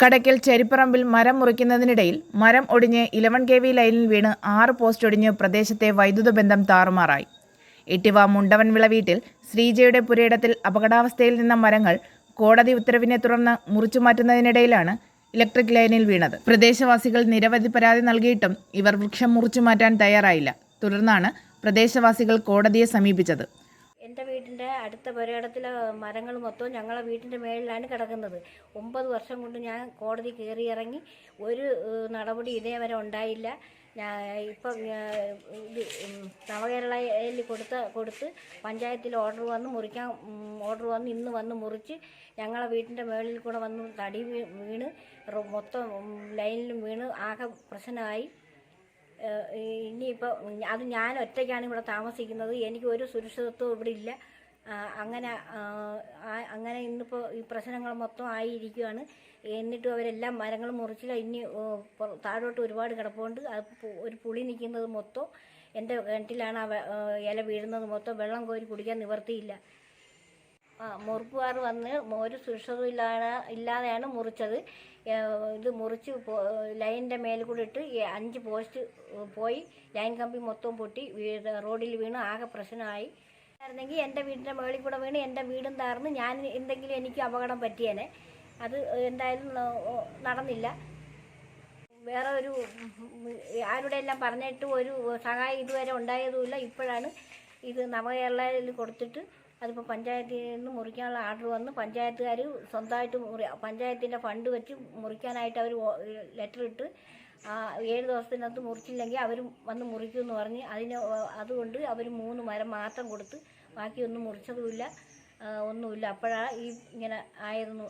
കടയ്ക്കൽ ചെരിപ്പറമ്പിൽ മരം മുറിക്കുന്നതിനിടയിൽ മരം ഒടിഞ്ഞ് ഇലവൻ കെ വി ലൈനിൽ വീണ് ആറ് പോസ്റ്റ് ഒടിഞ്ഞ് പ്രദേശത്തെ വൈദ്യുത ബന്ധം താറുമാറായി. ഇട്ടിവ മുണ്ടവൻവിള വീട്ടിൽ ശ്രീജയുടെ പുരയിടത്തിൽ അപകടാവസ്ഥയിൽ നിന്ന മരങ്ങൾ കോടതി ഉത്തരവിനെ തുടർന്ന് മുറിച്ചു മാറ്റുന്നതിനിടയിലാണ് ഇലക്ട്രിക് ലൈനിൽ വീണത്. പ്രദേശവാസികൾ നിരവധി പരാതി നൽകിയിട്ടും ഇവർ വൃക്ഷം മുറിച്ചു മാറ്റാൻ തയ്യാറായില്ല. തുടർന്നാണ് പ്രദേശവാസികൾ കോടതിയെ സമീപിച്ചത്. എന്റെ വീട്ടിന്റെ അടുത്ത പുരയിടത്തിലെ മരങ്ങൾ മൊത്തവും ഞങ്ങളെ വീട്ടിന്റെ മേളിലാണ് കിടക്കുന്നത്. ഒമ്പത് വർഷം കൊണ്ട് ഞാൻ കോടതി കയറി ഇറങ്ങി ഒരു നടപടി ഇതേവരെ ഉണ്ടായില്ല. ഞാൻ ഇപ്പം ഇത് നവകേരളയിൽ കൊടുത്ത കൊടുത്ത് പഞ്ചായത്തിൽ ഓർഡർ വന്ന് മുറിക്കാൻ ഓർഡർ വന്ന് ഇന്ന് വന്ന് മുറിച്ച് ഞങ്ങളെ വീട്ടിന്റെ മേളിൽ കൂടെ വന്ന് തടി വീണ് മൊത്തം ലൈനിലും വീണ് ആകെ പ്രശ്നമായി. ഇനിയിപ്പോൾ അത് ഞാൻ ഒറ്റയ്ക്കാണ് ഇവിടെ താമസിക്കുന്നത്. എനിക്ക് ഒരു സുരക്ഷിതത്വം ഇവിടെ ഇല്ല. അങ്ങനെ അങ്ങനെ ഇന്നിപ്പോൾ ഈ പ്രശ്നങ്ങൾ മൊത്തം ആയിരിക്കുകയാണ് എന്നിട്ടും അവരെല്ലാം മരങ്ങൾ മുറിച്ചില്ല ഇനി താഴോട്ട് ഒരുപാട് കിടപ്പുണ്ട്. അത് ഒരു പുളി നിൽക്കുന്നത് മൊത്തം എന്റെ കിണറ്റിലാണ് ഇല വീഴുന്നത് മൊത്തം വെള്ളം കോരി കുടിക്കാൻ നിവർത്തിയില്ല. ആ മുറിപ്പുകാർ വന്ന് ഒരു സുരക്ഷിതം ഇല്ലാതെ ഇല്ലാതെയാണ് മുറിച്ചത്. ഇത് മുറിച്ച് ലൈനിന്റെ മേൽ കൂടെ ഇട്ട് അഞ്ച് പോസ്റ്റ് പോയി. ലൈൻ കമ്പി മൊത്തം പൊട്ടി റോഡിൽ വീണ് ആകെ പ്രശ്നമായി. ആയിരുന്നെങ്കിൽ എന്റെ വീടിന്റെ മുകളിൽ കൂടെ വീണ് എന്റെ വീടും താർന്ന് ഞാൻ എന്തെങ്കിലും എനിക്ക് അപകടം പറ്റിയേനെ. അത് എന്തായാലും നടന്നില്ല. വേറെ ഒരു ആരുടെ എല്ലാം പറഞ്ഞിട്ട് ഒരു സഹായം ഇതുവരെ ഉണ്ടായതുമില്ല. ഇപ്പോഴാണ് ഇത് നവകേരളയിൽ കൊടുത്തിട്ട് അതിപ്പോൾ പഞ്ചായത്തിൽ നിന്ന് മുറിക്കാനുള്ള ആർഡർ വന്ന് പഞ്ചായത്തുകാർ സ്വന്തമായിട്ട് മുറി പഞ്ചായത്തിന്റെ ഫണ്ട് വെച്ച് മുറിക്കാനായിട്ട് അവർ ലെറ്റർ ഇട്ട് ഏഴ് ദിവസത്തിനകത്ത് മുറിച്ചില്ലെങ്കിൽ അവർ വന്ന് മുറിക്കും എന്ന് പറഞ്ഞ് അതിന് അതുകൊണ്ട് അവർ മൂന്ന് മരം മാത്രം കൊടുത്ത് ബാക്കിയൊന്നും മുറിച്ചതുമില്ല. ആ, ഒന്നുമില്ല. അപ്പോഴാണ് ഈ ഇങ്ങനെ ആയിരുന്നു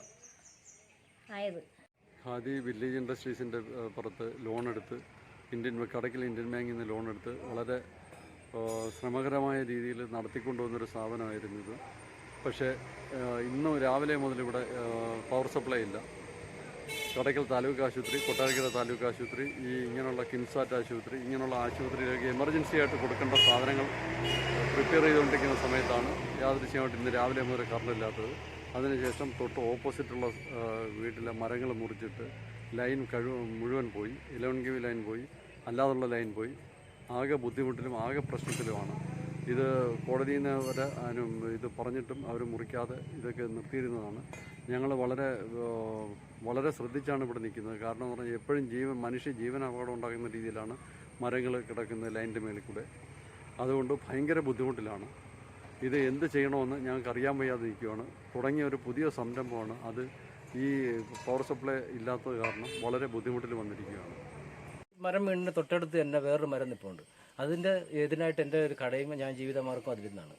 ആയത്. ഖാദി വില്ലേജ് ഇൻഡസ്ട്രീസിന്റെ പുറത്ത് ലോൺ എടുത്ത് ഇന്ത്യൻ കടക്കിൽ ഇന്ത്യൻ ബാങ്കിൽ നിന്ന് ലോൺ എടുത്ത് വളരെ ശ്രമകരമായ രീതിയിൽ നടത്തിക്കൊണ്ടുവന്നൊരു സ്ഥാപനമായിരുന്നു ഇത്. പക്ഷേ ഇന്നും രാവിലെ മുതൽ ഇവിടെ പവർ സപ്ലൈ ഇല്ല. കടക്കൽ താലൂക്ക് ആശുപത്രി കൊട്ടാരക്കര താലൂക്ക് ആശുപത്രി ഈ ഇങ്ങനെയുള്ള കിംസാറ്റ് ആശുപത്രി ഇങ്ങനെയുള്ള ആശുപത്രിയിലേക്ക് എമർജൻസി ആയിട്ട് കൊടുക്കേണ്ട സാധനങ്ങൾ പ്രിപ്പയർ ചെയ്തുകൊണ്ടിരിക്കുന്ന സമയത്താണ് യാദൃശ്യമായിട്ട് ഇന്ന് രാവിലെ മുതൽ കറണ്ടില്ലാത്തത്. അതിനുശേഷം തൊട്ട് ഓപ്പോസിറ്റുള്ള വീട്ടിലെ മരങ്ങൾ മുറിച്ചിട്ട് ലൈൻ കഴിവ് മുഴുവൻ പോയി ഇലവൻ കെ വി ലൈൻ പോയി അല്ലാതുള്ള ലൈൻ പോയി. ആകെ ബുദ്ധിമുട്ടിലും ആകെ പ്രശ്നത്തിലുമാണ്. ഇത് കോടതിയിൽ നിന്ന് വരെ ഇത് പറഞ്ഞിട്ടും അവർ മുറിക്കാതെ ഇതൊക്കെ നിർത്തിയിരുന്നതാണ്. ഞങ്ങൾ വളരെ വളരെ ശ്രദ്ധിച്ചാണ് ഇവിടെ നിൽക്കുന്നത്. കാരണം എന്ന് പറഞ്ഞാൽ എപ്പോഴും ജീവൻ മനുഷ്യ ജീവൻ അപകടം ഉണ്ടാകുന്ന രീതിയിലാണ് മരങ്ങൾ കിടക്കുന്ന ലൈന്റെ മേലിൽ കൂടെ. അതുകൊണ്ട് ഭയങ്കര ബുദ്ധിമുട്ടിലാണ്. ഇത് എന്ത് ചെയ്യണമെന്ന് ഞങ്ങൾക്ക് അറിയാൻ വയ്യാതെ നിൽക്കുകയാണ്. തുടങ്ങിയ ഒരു പുതിയ സംരംഭമാണ് അത്. ഈ പവർ സപ്ലൈ ഇല്ലാത്തത് കാരണം വളരെ ബുദ്ധിമുട്ടിൽ വന്നിരിക്കുകയാണ്. മരം വീണിന് തൊട്ടടുത്ത് തന്നെ വേറൊരു മരം നിൽപ്പുണ്ട് അതിന്റെ ഇതിനായിട്ട് എന്റെ ഒരു കടയും ഞാൻ ജീവിതമാർക്കും അതിലിരുന്നാണ്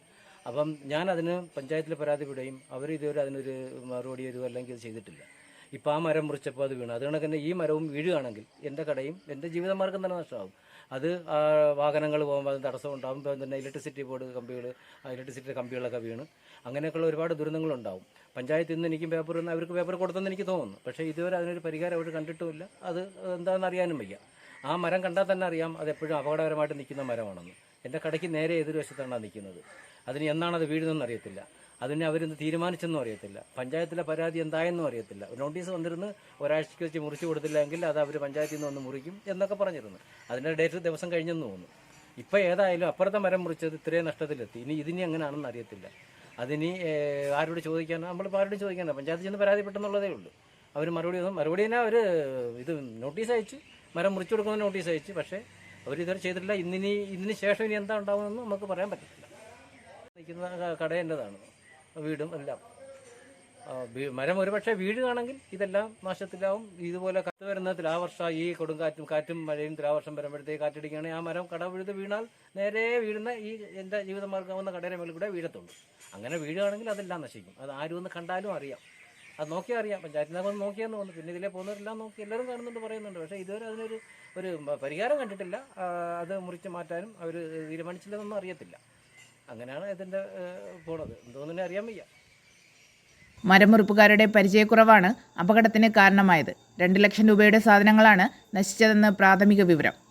അപ്പം ഞാൻ അതിന് പഞ്ചായത്തിൽ പരാതിപ്പെടുകയും അവർ ഇതുവരെ അതിനൊരു മറുപടി ഒരു അല്ലെങ്കിൽ ഇത് ചെയ്തിട്ടില്ല. ഇപ്പോൾ ആ മരം മുറിച്ചപ്പോൾ അത് വീണു. അതുകൊണ്ട് തന്നെ ഈ മരവും വീഴുകയാണെങ്കിൽ എന്റെ കടയും എന്റെ ജീവിതമാർഗം തന്നെ നഷ്ടമാകും. അത് വാഹനങ്ങൾ പോകുമ്പോൾ അത് തടസ്സം ഉണ്ടാകും ഇപ്പം തന്നെ ഇലക്ട്രിസിറ്റി ബോർഡ് കമ്പികൾ ഇലക്ട്രിസിറ്റി കമ്പികളൊക്കെ വീണ്. അങ്ങനെയൊക്കെയുള്ള ഒരുപാട് ദുരന്തങ്ങളുണ്ടാവും പഞ്ചായത്തിൽ നിന്ന് എനിക്ക് പേപ്പർ അവർക്ക് പേപ്പർ കൊടുത്തെന്ന് എനിക്ക് തോന്നുന്നു. പക്ഷേ ഇതുവരെ അതിനൊരു പരിഹാരം അവർ കണ്ടിട്ടുമില്ല. അത് എന്താണെന്ന് അറിയാനും വയ്യ. ആ മരം കണ്ടാൽ തന്നെ അറിയാം അത് എപ്പോഴും അപകടകരമായിട്ട് നിൽക്കുന്ന മരമാണെന്ന്. എന്റെ കടയ്ക്ക് നേരെ എതിർവശത്താണ് നിൽക്കുന്നത് അതിന് എന്നാണ് അത് വീഴുന്നതെന്ന് അറിയത്തില്ല. അതിനെ അവരിന്ന് തീരുമാനിച്ചെന്നും അറിയത്തില്ല. പഞ്ചായത്തിലെ പരാതി എന്തായെന്നും അറിയത്തില്ല. നോട്ടീസ് വന്നിരുന്ന് ഒരാഴ്ചയ്ക്ക് വെച്ച് മുറിച്ച് കൊടുത്തില്ലെങ്കിൽ അത് അവർ പഞ്ചായത്തിൽ നിന്ന് ഒന്ന് മുറിക്കും എന്നൊക്കെ പറഞ്ഞിരുന്നു. അതിന്റെ ഡേറ്റ് ദിവസം കഴിഞ്ഞെന്ന് തോന്നുന്നു. ഇപ്പോൾ ഏതായാലും അപ്പുറത്തെ മരം മുറിച്ചത് ഇത്രയും നഷ്ടത്തിലെത്തി. ഇനി ഇതിനി എങ്ങനെയാണെന്ന് അറിയത്തില്ല. അതിനി ആരോട് ചോദിക്കാൻ നമ്മളിപ്പോൾ ആരോടും ചോദിക്കാനോ. പഞ്ചായത്തിൽ ചെന്ന് പരാതിപ്പെട്ടെന്നുള്ളതേ ഉള്ളൂ. അവർ മറുപടി മറുപടി തന്നെ അവർ ഇത് നോട്ടീസ് അയച്ച്. മരം മുറിച്ചു കൊടുക്കുന്ന നോട്ടീസ് അയച്ച്. പക്ഷേ അവർ ഇതുവരെ ചെയ്തിട്ടില്ല. ഇന്നിനി ഇതിന് ശേഷം ഇനി എന്താ ഉണ്ടാവുമെന്ന് നമുക്ക് പറയാൻ പറ്റില്ല നിൽക്കുന്ന കട എന്റെതാണ്. വീടും എല്ലാം. മരം ഒരുപക്ഷെ വീഴുകയാണെങ്കിൽ ഇതെല്ലാം നാശത്തിലാവും. ഇതുപോലെ കത്ത് വരുന്ന തിലാവർഷം ഈ കൊടുങ്കാറ്റും കാറ്റും മഴയും തുലാവർഷം വരുമ്പോഴത്തേക്ക് കാറ്റടിക്കുകയാണെങ്കിൽ ആ മരം കട വീഴുത് വീണാൽ നേരെ വീഴുന്ന ഈ എന്റെ ജീവിതമാർഗമാവുന്ന കടയുടെ മേളിൽ കൂടെ വീഴത്തുള്ളൂ. അങ്ങനെ വീഴുകയാണെങ്കിൽ അതെല്ലാം നശിക്കും. അത് ആരും ഒന്ന് കണ്ടാലും അറിയാം. അത് നോക്കിയാൽ അറിയാം. പഞ്ചായത്തിനൊക്കെ ഒന്ന് നോക്കിയെന്ന് തോന്നുന്നു. പിന്നെ ഇതിലെ പോകുന്നവരെല്ലാം നോക്കി എല്ലാവരും കാണുന്നുണ്ട് പറയുന്നുണ്ട്. പക്ഷേ ഇതുവരെ അതിനൊരു ഒരു പരിഹാരം കണ്ടിട്ടില്ല. അത് മുറിച്ച് മാറ്റാനും അവർ തീരുമാനിച്ചില്ലെന്നൊന്നും അറിയത്തില്ല. അങ്ങനെയാണ് ഇതിന്റെ പോണത്. എന്തോന്നെ അറിയാൻ വയ്യ. മരമുറിപ്പുകാരുടെ പരിചയക്കുറവാണ് അപകടത്തിന് കാരണമായത്. രണ്ട് ലക്ഷം രൂപയുടെ സാധനങ്ങളാണ് നശിച്ചതെന്ന് പ്രാഥമിക വിവരം.